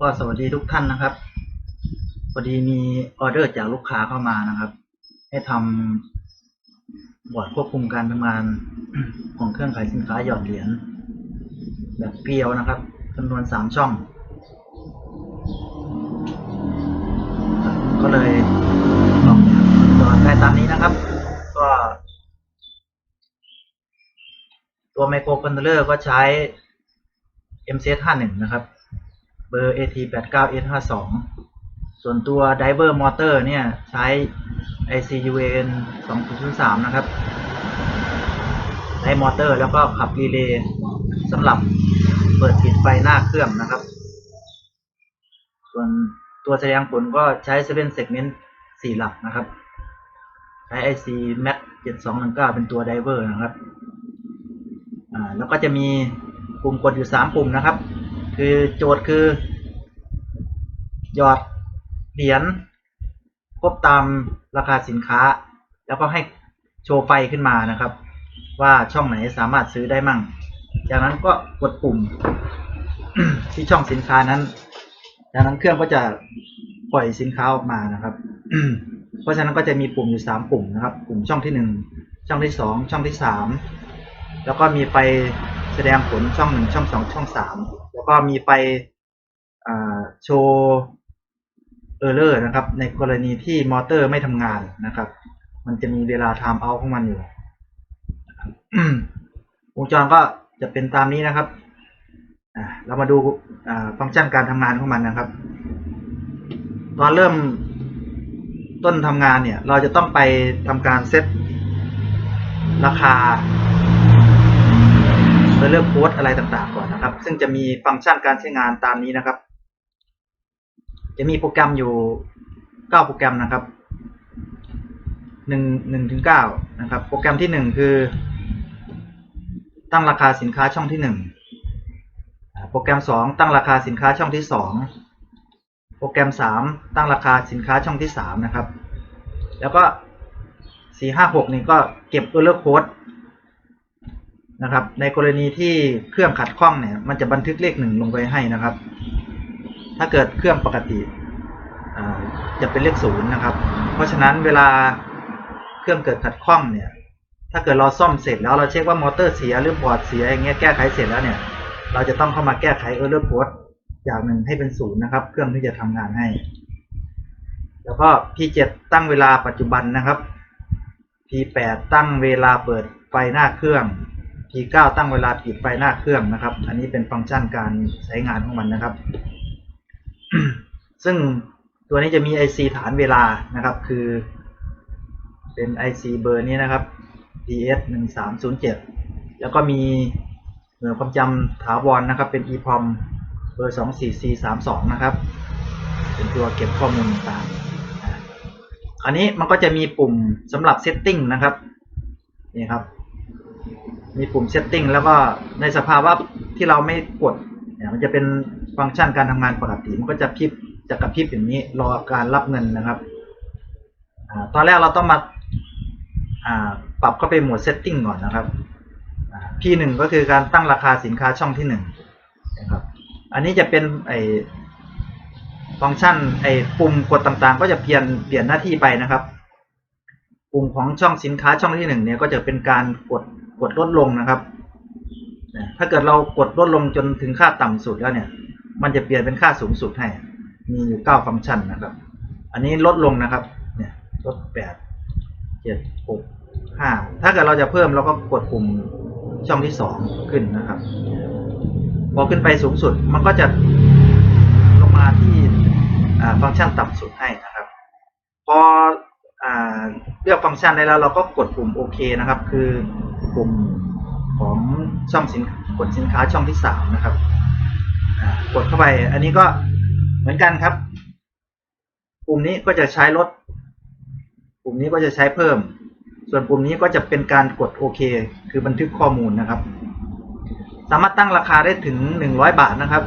ก็สวัสดีทุกท่านนะครับพอดีมีออเดอร์จากลูกค้าเข้ามานะครับ ให้ทำบอร์ดควบคุมการทำงานของเครื่องขายสินค้าหยอดเหรียญแบบเกลียวนะครับจำนวนสามช่อง ก็เลยออกแบบตัวได้ตามนี้นะครับ ก็ ตัวไมโครคอนโทรลเลอร์ก็ใช้ MCS 51นะครับ เบอร์ AT89S52 ส่วนตัว Diver Motor เนี่ย ใช้ ICUN 2.03 นะครับใช้มอเตอร์แล้วก็ขับรีเลย์สำหรับเปิดปิดไฟหน้าเครื่องนะครับ ส่วนตัวแสดงผลก็ใช้7 segment 4หลักนะครับ ใช้ IC MAX 7219 เป็นตัว Diver นะครับ อ่า แล้วก็จะมีปุ่มกดอยู่ 3 ปุ่มนะครับ คือโจทย์คือ หยอดเหรียญครบตามราคาสินค้า แล้วก็ให้โชว์ไฟขึ้นมานะครับ ว่าช่องไหนสามารถซื้อได้มั่ง จากนั้นก็กดปุ่ม ที่ช่องสินค้านั้น จากนั้นเครื่องก็จะปล่อยสินค้าออกมานะครับเพราะฉะนั้นก็จะมีปุ่มอยู่สามปุ่มนะครับ ปุ่มช่องที่หนึ่งช่องที่สองช่องที่สามแล้วก็มีไฟ แสดงผลช่องหนึ่งช่องสองช่องสามแล้วก็มีไฟอ่าโชว์เออร์เลอร์นะครับ ในกรณีที่มอเตอร์ไม่ทำงานนะครับ มันจะมีเวลา time out ของมันอยู่วงจรก็จะเป็นตามนี้นะครับเรามาดูฟังก์ชันการทำงานของมันนะครับ ตอนเริ่มต้นทำงานเนี่ย เราจะต้องไปทำการเซตราคา เพื่อเลือกโค้ดอะไรต่างๆก่อนนะครับ ซึ่งจะมีฟังก์ชันการใช้งานตามนี้นะครับ จะมีโปรแกรมอยู่9โปรแกรมนะครับ1 1ถึง9นะครับ โปรแกรมที่1คือ ตั้งราคาสินค้าช่องที่1โปรแกรม2ตั้งราคาสินค้าช่องที่2โปรแกรม3ตั้งราคาสินค้าช่องที่3นะครับ แล้วก็4 5 6นี่ก็เก็บ error code นะครับ ในกรณีที่เครื่องขัดข้องเนี่ย มันจะบันทึกเลขหนึ่งลงไปให้นะครับ ถ้าเกิดเครื่องปกติจะเป็นเลขศูนย์นะครับ เพราะฉะนั้นเวลาเครื่องเกิดขัดข้องเนี่ย ถ้าเกิดเราซ่อมเสร็จแล้วเราเช็คว่ามอเตอร์เสียหรือบอร์ดเสียอย่างเงี้ยแก้ไขเสร็จแล้วเนี่ย เราจะต้องเข้ามาแก้ไข error code จากหนึ่งให้เป็นศูนย์นะครับ เครื่องที่จะทำงานให้ แล้วก็ P7 ตั้งเวลาปัจจุบันนะครับ P8 ตั้งเวลาเปิดไฟหน้าเครื่อง P9 ตั้งเวลาปิดไฟหน้าเครื่องนะครับ อันนี้เป็นฟังก์ชันการใช้งานของมันนะครับ ซึ่งตัวนี้จะมี IC ฐานเวลานะครับ คือ เป็น IC เบอร์นี้นะครับ PS 1307แล้วก็มีหน่วยความจำถาวรนะครับ เป็น EPROM เบอร์ 24432 นะครับ เป็นตัวเก็บข้อมูลต่างอันนี้มันก็จะมีปุ่มสำหรับ Setting นะครับ นี่ครับ มีปุ่ม Setting แล้วก็ในสภาวะที่เราไม่กดเนี่ยมันจะเป็นฟังก์ชันการทำงานปกติ มันก็จะพิบจะกระพริบอย่างนี้รอการรับเงินนะครับอตอนแรกเราต้องมาาปรับเข้าไปโหมด Setting ก่อนนะครับอ่า P1 ก็คือการตั้งราคาสินค้าช่องที่หนึ่งนะครับ อันนี้จะเป็นไอฟังก์ชันไอปุ่มกดต่างๆ ก็จะเปลี่ยนเปลี่ยนหน้าที่ไปนะครับ ปุ่มของช่องสินค้าช่องที่หนึ่งเนี่ยก็จะเป็นการกด กดลดลงนะครับ ถ้าเกิดเรากดลดลงจนถึงค่าต่ำสุดแล้วเนี่ย มันจะเปลี่ยนเป็นค่าสูงสุดให้ มีอยู่เก้าฟังก์ชันนะครับ อันนี้ลดลงนะครับ เนี่ยลดแปดเจ็ดหกห้าถ้าเกิดเราจะเพิ่มเราก็กดปุ่มช่องที่สองขึ้นนะครับ พอขึ้นไปสูงสุดมันก็จะลงมาที่ฟังก์ชันต่ำสุดให้นะครับพออเลือกฟังก์ชันได้แล้วเราก็กดปุ่มโอเคนะครับ คือ ปุ่มของช่องสินกดสินค้าช่องที่สามนะครับกดเข้าไปอันนี้ก็เหมือนกันครับปุ่มนี้ก็จะใช้ลดปุ่มนี้ก็จะใช้เพิ่ม ส่วนปุ่มนี้ก็จะเป็นการกดโอเค คือบันทึกข้อมูลนะครับ สามารถตั้งราคาได้ถึง 100 บาทนะครับ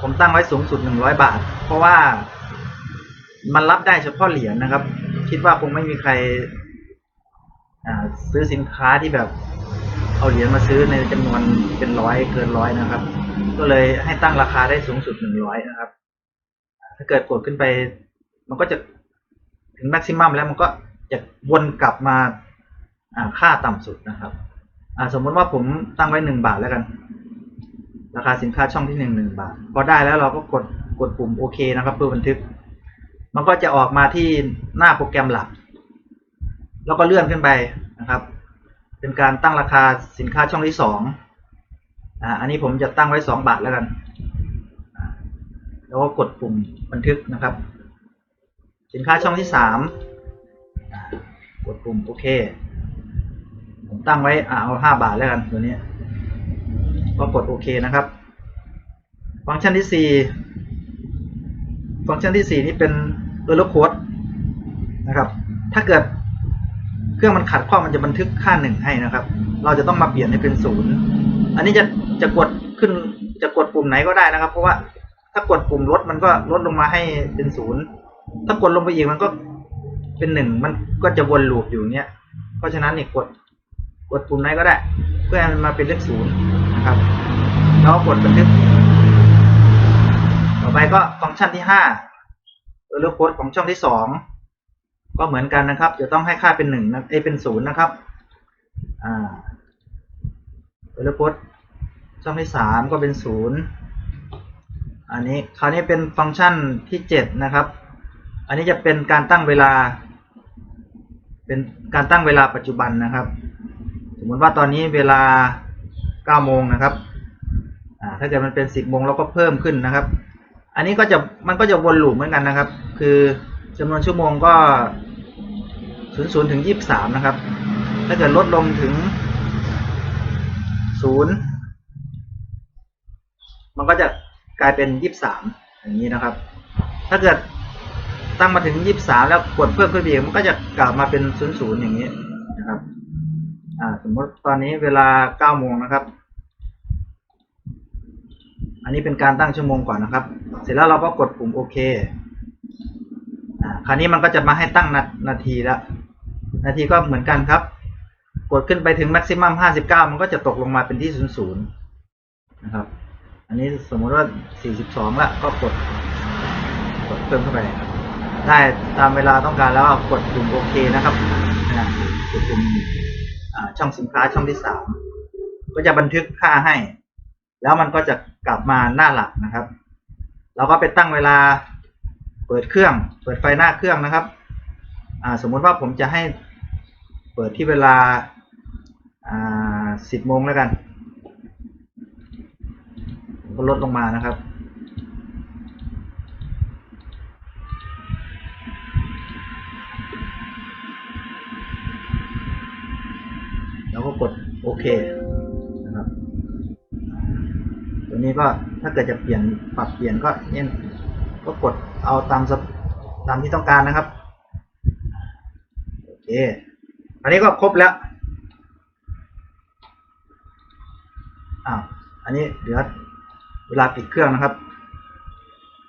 ผมตั้งไว้สูงสุด 100 บาท เพราะว่ามันรับได้เฉพาะเหรียญนะครับ คิดว่าคงไม่มีใคร ซื้อสินค้าที่แบบเอาเหรียญมาซื้อในจำนวนเป็นร้อยเกินร้อยนะครับ ก็เลยให้ตั้งราคาได้สูงสุด100นะครับ ถ้าเกิดกดขึ้นไป มันก็จะถึงแม็กซิมัมแล้วมันก็จะวนกลับมาค่าต่ำสุดนะครับสมมติว่าผมตั้งไว้หนึ่งบาทแล้วกัน ราคาสินค้าช่องที่หนึ่งหนึ่งบาท พอได้แล้วเราก็กดกดปุ่มโอเคนะครับเพื่อบันทึก มันก็จะออกมาที่หน้าโปรแกรมหลัก แล้วก็เลื่อนขึ้นไปนะครับ เป็นการตั้งราคาสินค้าช่องที่สองอ่าอันนี้ผมจะตั้งไว้สองบาทแล้วกัน แล้วก็กดปุ่มบันทึกนะครับ สินค้าช่องที่สามกดปุ่มโอเค ผมตั้งไว้เอาห้าบาทแล้วกันตัวนี้ ก็กดโอเคนะครับ ฟังก์ชันที่สี่ฟังก์ชันที่สี่นี่เป็น error code นะครับ ถ้าเกิด รื่องมันขัดข้องมันจะบันทึกค่าหนึ่งให้นะครับ เราจะต้องมาเปลี่ยนให้เป็นศูนย์อันนี้จะจะกดขึ้นจะกดปุ่มไหนก็ได้นะครับ เพราะว่าถ้ากดปุ่มลดมันก็ลดลงมาให้เป็นศูนย์ถ้ากดลงไปอีกมันก็เป็นหนึ่งมันก็จะวนลูปอยู่เงี้ยเพราะฉะนั้นเนี่ยกดกดปุ่มไหนก็ได้ เพื่อให้มันมาเป็นเลขศูนย์นะครับแล้วกดบันทึก ต่อไปก็ฟังก์ชันที่ห้าเออร์โค้ดของช่องที่สอง ก็เหมือนกันนะครับ จะต้องให้ค่าเป็นหนึ่งนะเอเป็นศูนย์นะครับ อ่าเออร์โค้ดช่องที่สามก็เป็นศูนย์อันนี้คราวนี้เป็นฟังก์ชันที่เจ็ดนะครับ อันนี้จะเป็นการตั้งเวลา เป็นการตั้งเวลาปัจจุบันนะครับ สมมติว่าตอนนี้เวลาเก้าโมงนะครับอ่าถ้าเกิดมันเป็นสิบโมงเราก็เพิ่มขึ้นนะครับ อันนี้ก็จะมันก็จะวนลูปเหมือนกันนะครับ คือจำนวนชั่วโมงก็ ศูนย์ศูนย์ถึงยี่สิบสามนะครับ ถ้าเกิดลดลงถึงศูนย์มันก็จะกลายเป็นยี่สิบสามอย่างนี้นะครับ ถ้าเกิดตั้งมาถึงยี่สิบสามแล้วกดเพิ่มขึ้นไปอีกมันก็จะกลับมาเป็นศูนย์ศูนย์อย่างนี้นะครับ อ่า สมมติตอนนี้เวลาเก้าโมงนะครับ อันนี้เป็นการตั้งชั่วโมงก่อนนะครับ เสร็จแล้วเราก็กดปุ่มโอเค อ่า คราวนี้มันก็จะมาให้ตั้งนานาทีแล้ว นาทีก็เหมือนกันครับ กดขึ้นไปถึงแม็กซิมัมห้าสิบเก้ามันก็จะตกลงมาเป็นที่ศูนย์ศูนย์นะครับ อันนี้สมมติว่าสี่สิบสองละก็กด กดเพิ่มเข้าไป ได้ตามเวลาต้องการแล้วกดปุ่มโอเคนะครับกดปุ่มช่องสินค้าช่องที่สามก็จะบันทึกค่าให้ แล้วมันก็จะกลับมาหน้าหลักนะครับ เราก็ไปตั้งเวลาเปิดเครื่อง เปิดไฟหน้าเครื่องนะครับ สมมุติว่าผมจะให้ เปิดที่เวลาอ่าสิบโมงแล้วกันมก็ลดลงมานะครับ แล้วก็กดโอเคนะครับ ตัวนี้ก็ถ้าเกิดจะเปลี่ยนปรับเปลี่ยนก็เนี่ยก็กดเอาตามตามที่ต้องการนะครับ โอเค อันนี้ก็ครบแล้วอ่าอันนี้เหลือเวลาปิดเครื่องนะครับ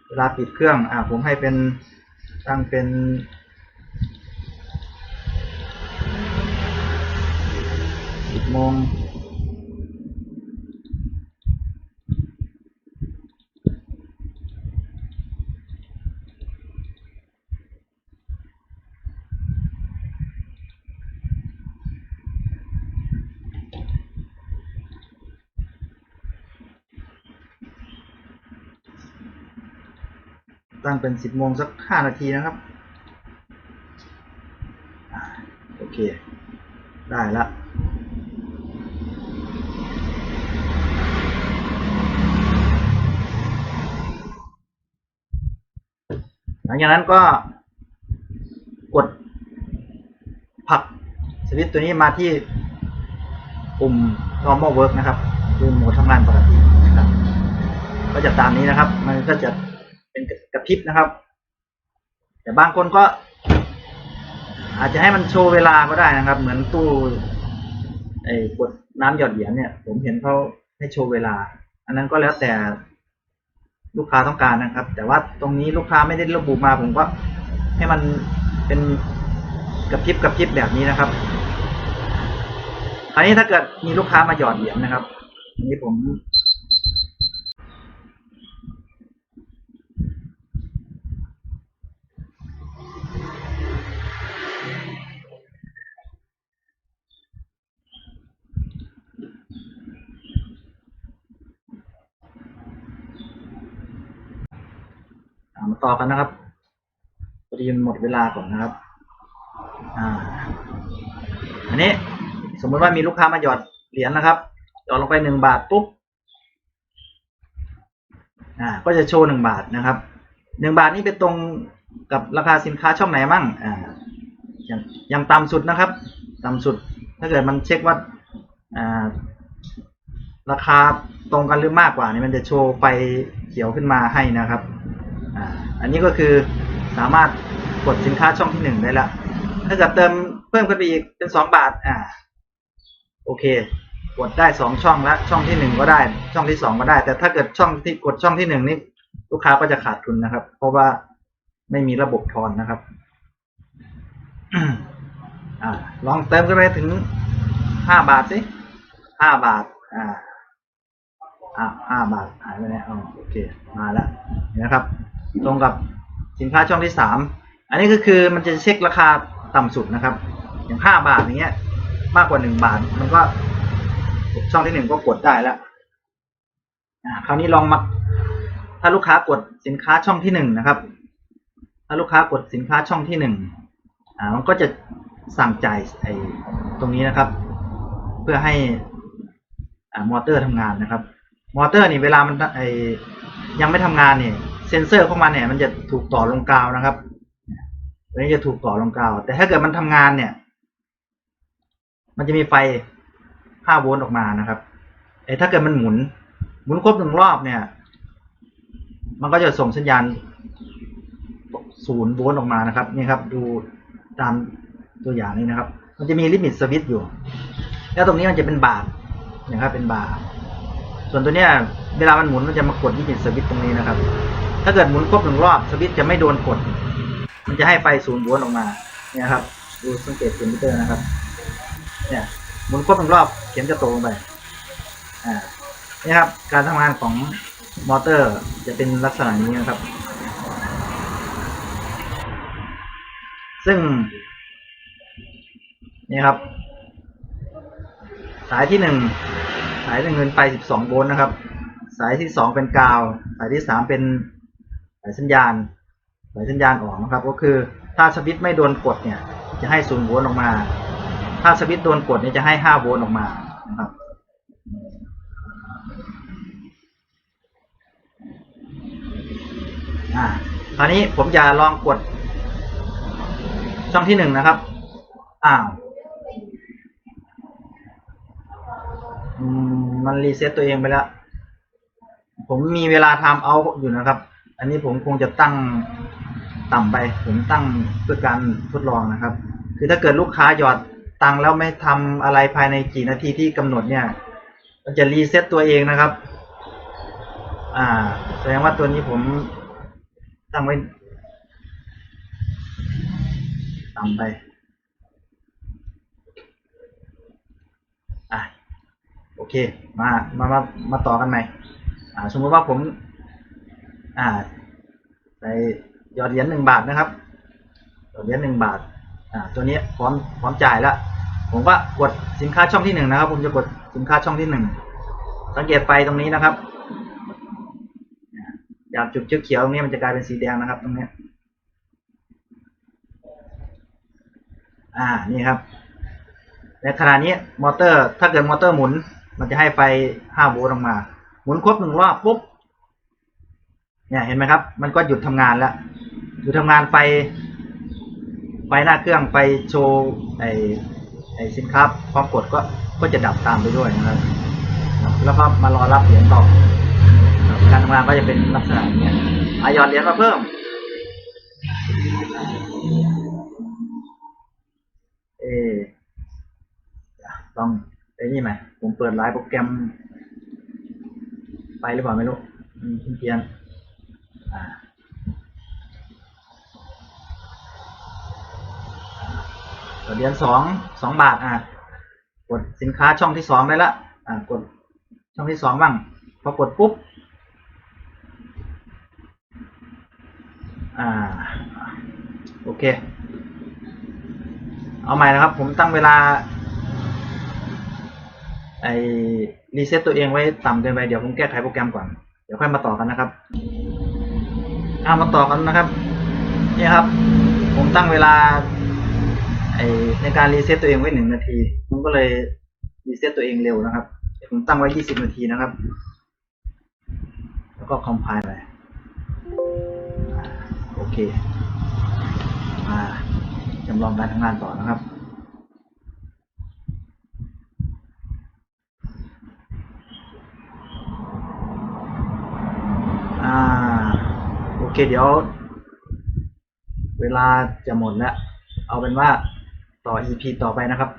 เวลาปิดเครื่องอ่าผมให้เป็นตั้งเป็นสิบโมง ตั้งเป็นสิบโมงสักห้านาทีนะครับอโอเค ได้ละหลังจากนั้นก็กดผลักสวิตช์ตัวนี้มาที่ปุ่ม normal work นะครับ คือโหมดทำงานปกตินะครับ ก็จะตามนี้นะครับ มันก็จะ เป็นกระพริบนะครับ แต่บางคนก็ อาจจะให้มันโชว์เวลาก็ได้นะครับ เหมือนตู้ไอ้กดน้ำหยอดเหรียญเนี่ย ผมเห็นเขาให้โชว์เวลา อันนั้นก็แล้วแต่ลูกค้าต้องการนะครับ แต่ว่าตรงนี้ลูกค้าไม่ได้ระบุมา ผมก็ให้มันเป็นกระพริบกระพริบแบบนี้นะครับอันนี้ถ้าเกิดมีลูกค้ามาหยอดเหรียญนะครับอันนี้ผม ต่อกันนะครับพอดีมันหมดเวลาก่อนนะครับ อ่า อันนี้สมมติว่ามีลูกค้ามาหยอดเหรียญนะครับ หยอดลงไปหนึ่งบาทปุ๊บ อ่า ก็จะโชว์หนึ่งบาทนะครับหนึ่งบาทนี่ไปตรงกับราคาสินค้าช่องไหนมั่ง อ่า อย่างอย่างต่ำสุดนะครับ ต่ำสุด ถ้าเกิดมันเช็คว่า อ่า ราคาตรงกันหรือมากกว่านี่มันจะโชว์ไฟเขียวขึ้นมาให้นะครับ อันนี้ก็คือสามารถกดสินค้าช่องที่หนึ่งได้ละถ้าเกิดเติมเพิ่มขึ้นไปอีกเป็นสองบาท อ่า โอเค กดได้สองช่องล้วช่องที่หนึ่งก็ได้ ช่องที่สองก็ได้ แต่ถ้าเกิดช่องที่กดช่องที่หนึ่งนี่ลูกค้าก็จะขาดทุนนะครับ เพราะว่าไม่มีระบบทอนนะครับอ่าลองเติมขึ้นไปถึงห้าบาทสิห้าบาท อ่า อ่าห้าบาทหายไปแล้วอ๋อโอเค มาแล้วเห็นนะครับ ตรงกับสินค้าช่องที่สามอันนี้ก็คือมันจะเช็คราคาต่ำสุดนะครับ อย่างห้าบาทอย่างเงี้ย มากกว่าหนึ่งบาท มันก็ช่องที่หนึ่งก็กดได้แล้วคราวนี้ลองมาถ้าลูกค้ากดสินค้าช่องที่หนึ่งนะครับ ถ้าลูกค้ากดสินค้าช่องที่หนึ่งมันก็จะสั่งจ่ายไอ้ตรงนี้นะครับ เพื่อให้อมอเตอร์ทำงานนะครับ มอเตอร์นี่เวลามันไอยังไม่ทำงานเนี่ย เซนเซอร์ของมันเนี่ยมันจะถูกต่อลงกาวนะครับตัวนี้จะถูกต่อลงกาว แต่ถ้าเกิดมันทำงานเนี่ย มันจะมีไฟ 5 โวลต์ออกมานะครับไอ้ถ้าเกิดมันหมุน หมุนครบหนึ่งรอบเนี่ย มันก็จะส่งสัญญาณศูนย์โวลต์ออกมานะครับนี่ครับ ดูตามตัวอย่างนี้นะครับ มันจะมีลิมิตสวิตช์อยู่ แล้วตรงนี้มันจะเป็นบาร์นะครับ เป็นบาร์ส่วนตัวเนี้ยเวลามันหมุนมันจะมากดลิมิตสวิตช์ตรงนี้นะครับ ถ้าเกิดหมุนครบหนึ่งรอบสวิตช์จะไม่โดนกด มันจะให้ไฟศูนย์โวลต์ออกมาเนี่ยครับ ดูสังเกตเข็มมิเตอร์นะครับ เนี่ยหมุนครบหนึ่งรอบเข็มจะโตลงไป อ่านี่ครับ การทำงานของมอเตอร์จะเป็นลักษณะนี้นะครับ ซึ่ง นี่ครับ สายที่หนึ่งสายหนึ่งเป็นไฟ12 โวลต์นะครับ สายที่สองเป็นกาว สายที่สามเป็น สายสัญญาณสายสัญญาณออกนะครับ ก็คือถ้าสวิตช์ไม่โดนกดเนี่ย จะให้0โวลต์ออกมา ถ้าสวิตช์โดนกดเนี่ยจะให้5โวลต์ออกมานะครับอ่าคราวนี้ผมจะลองกด ช่องที่หนึ่งนะครับ อ้าวมันรีเซ็ตตัวเองไปแล้ว ผมมีเวลาทำเอาอยู่นะครับ อันนี้ผมคงจะตั้งต่ำไป ผมตั้งเพื่อการทดลองนะครับ คือถ้าเกิดลูกค้าหยอดตังแล้วไม่ทำอะไรภายในกี่นาทีที่กำหนดเนี่ยมันจะรีเซ็ตตัวเองนะครับ อ่า แสดงว่าตัวนี้ผมตั้งไว้ต่ำไป อะ โอเค มา มา มา มาต่อกันใหม่ อ่า สมมติว่าผม อ่าใส่หยอดเหรียญหนึ่งบาทนะครับหยอดเหรียญหนึ่งบาทอ่าตัวนี้พร้อมพร้อมจ่ายแล้วผมก็กดสินค้าช่องที่หนึ่งนะครับ ผมจะกดสินค้าช่องที่หนึ่งสังเกตไฟตรงนี้นะครับจากจุดเขียวตรงนี้มันจะกลายเป็นสีแดงนะครับ ตรงนี้อ่านี่ครับในขณะนี้มอเตอร์ถ้าเกิดมอเตอร์หมุน มันจะให้ไฟ5โวลต์ออกมา หมุนครบหนึ่งรอบปุ๊บ เนี่ยเห็นไหมครับ มันก็หยุดทำงานแล้วหยุดทำงานไฟไฟหน้าเครื่องไฟโชว์ไอไอสินค้าพร้อมกดก็ก็จะดับตามไปด้วยนะครับ แล้วก็มารอรับเหรียญต่อการทำงานก็จะเป็นลักษณะอย่างนี้อายอนเหรียญมาเพิ่มเออต้องไอ้นี่ไหมผมเปิดไลน์โปรแกรม ไปหรือเปล่าไม่รู้อืมเพียน เหรียญสองสองบาทอะกดสินค้าช่องที่สองได้ละอ่ากดช่องที่สองบ้างพอกดปุ๊บอ่าโอเค เอาใหม่นะครับ ผมตั้งเวลาไอรีเซ็ตตัวเองไว้ต่ำเกินไปเดี๋ยวผมแก้ไขโปรแกรมก่อน เดี๋ยวค่อยมาต่อกันนะครับ เอามาต่อกันนะครับนี่ครับ ผมตั้งเวลาในการรีเซ็ตตัวเองไว้หนึ่งนาทีผมก็เลยรีเซ็ตตัวเองเร็วนะครับ ผมตั้งไว้ยี่สิบนาทีนะครับ แล้วก็คอมไพล์ไปโอเคมาจำลองการทำงานต่อนะครับ อ่า โอ เคเดี๋ยว เวลาจะหมดแล้ว เอาเป็นว่าต่อ EP ต่อไปนะครับ